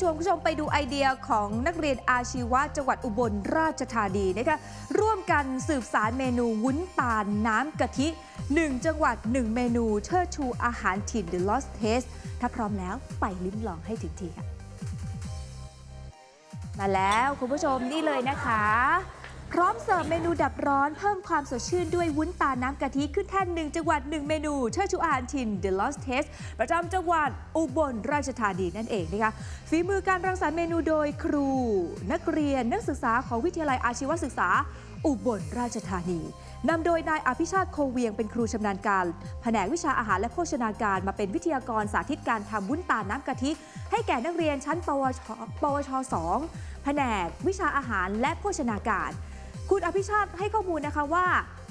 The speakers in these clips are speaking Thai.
ชวนคุณผู้ชมไปดูไอเดียของนักเรียนอาชีวะจังหวัดอุบลราชธานีนะคะร่วมกันสืบสารเมนูวุ้นตาลน้ำกะทิ 1 จังหวัด 1 เมนูเชิดชูอาหารถิ่น The Lost Taste ถ้าพร้อมแล้วไปลิ้มลองให้ถึงทีค่ะ มาแล้วคุณผู้ชมนี่เลยนะคะ พร้อมเสิร์ฟเมนูดับร้อนเพิ่มความสดชื่นด้วยวุ้นตาน้ำกะทิขึ้นแท่นหนึ่งจังหวัดหนึ่งเมนูเชิดชูอาหารถิ่น The Lost Taste ประจำจังหวัดอุบลราชธานีนั่นเองนะคะฝีมือการรังสรรค์เมนูโดยครู นักเรียนนักศึกษาของวิทยาลัยอาชีวศึกษา อุบลราชธานีนำโดยนายอภิชาติโคเวียงเป็นครูชำนาญการ แผนกวิชาอาหารและโภชนาการมาเป็นวิทยากรสาธิตการทำวุ้นตาน้ำกะทิ ให้แก่นักเรียนชั้น ปวช ปวช 2 แผนกวิชาอาหารและโภชนาการ คุณอภิชาติให้ข้อมูลนะคะว่า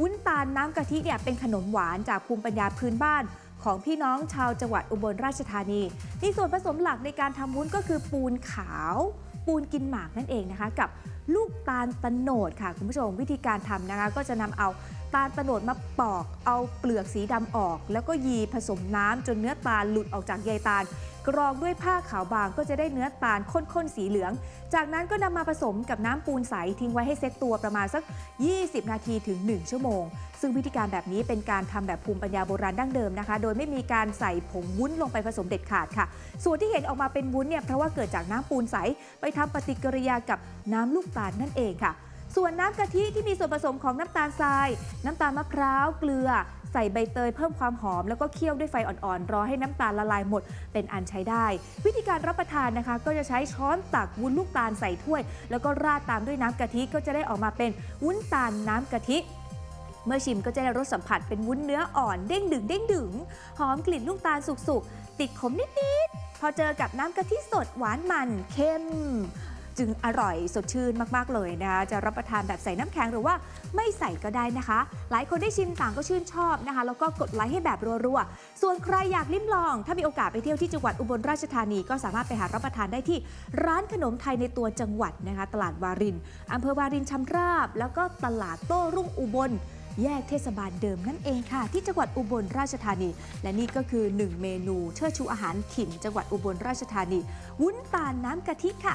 วุ้นตาลน้ำกะทิเนี่ยเป็นขนมหวานจากภูมิปัญญาพื้นบ้าน ของพี่น้องชาวจังหวัดอุบลราชธานีมีส่วนผสมหลักในการทำวุ้นก็คือปูนขาว ปูนกินหมากนั่นเองนะคะ กับลูกตาลตะโนดค่ะ คุณผู้ชมวิธีการทำนะคะ ก็จะนำเอา ตาลตะโนดมาปอก เอาเปลือกสีดำออก แล้วก็ยีผสมน้ำจนเนื้อตาลหลุดออกจากใยตาล กรองด้วยผ้าขาวบางก็จะได้เนื้อตาลข้นๆสีเหลือง จากนั้นก็นำมาผสมกับน้ำปูนใสทิ้งไว้ให้เซ็ตตัวประมาณสัก 20 นาทีถึง 1 ชั่วโมง ซึ่งวิธีการแบบนี้เป็นการทำแบบภูมิปัญญาโบราณดั้งเดิมนะคะ โดยไม่มีการใส่ผงวุ้นลงไปผสมเด็ดขาดค่ะ ส่วนที่เห็นออกมาเป็นวุ้นเนี่ยเพราะว่าเกิดจากน้ำปูนใสไปทำปฏิกิริยากับน้ำลูกตาลนั่นเองค่ะ ส่วนน้ำกะทิที่มีส่วนผสมของน้ำตาลทราย น้ำตาลมะพร้าว เกลือ ใส่ใบเตยเพิ่มความหอม แล้วก็เคี่ยวด้วยไฟอ่อนๆ รอให้น้ำตาลละลายหมด เป็นอันใช้ได้ วิธีการรับประทานนะคะ ก็จะใช้ช้อนตักวุ้นลูกตาลใส่ถ้วย แล้วก็ราดตามด้วยน้ำกะทิก็จะได้ออกมาเป็นวุ้นตาลน้ำกะทิเมื่อชิมก็จะได้รสสัมผัสเป็นวุ้นเนื้ออ่อนเด้งดึงเด้งดึงหอมกลิ่นลูกตาลสุกๆ ติดขมนิดๆ พอเจอกับน้ำกะทิสดหวานมันเค็ม จึงอร่อยสดชื่นมากๆเลยนะคะจะรับประทานแบบใส่น้ำแข็งหรือว่าไม่ใส่ก็ได้นะคะ หลายคนได้ชิมต่างก็ชื่นชอบนะคะ แล้วก็กดไลค์ให้แบบรัวๆ ส่วนใครอยากลิ้มลอง ถ้ามีโอกาสไปเที่ยวที่จังหวัดอุบลราชธานีก็สามารถไปหารับประทานได้ที่ร้านขนมไทยในตัวจังหวัดนะคะตลาดวารินอำเภอวารินชำราบ แล้วก็ตลาดโต้รุ่งอุบลแยกเทศบาลเดิมนั่นเองค่ะ ที่จังหวัดอุบลราชธานี และนี่ก็คือ 1 เมนูเชิดชูอาหารถิ่นจังหวัดอุบลราชธานี วุ้นตาลน้ำกะทิค่ะ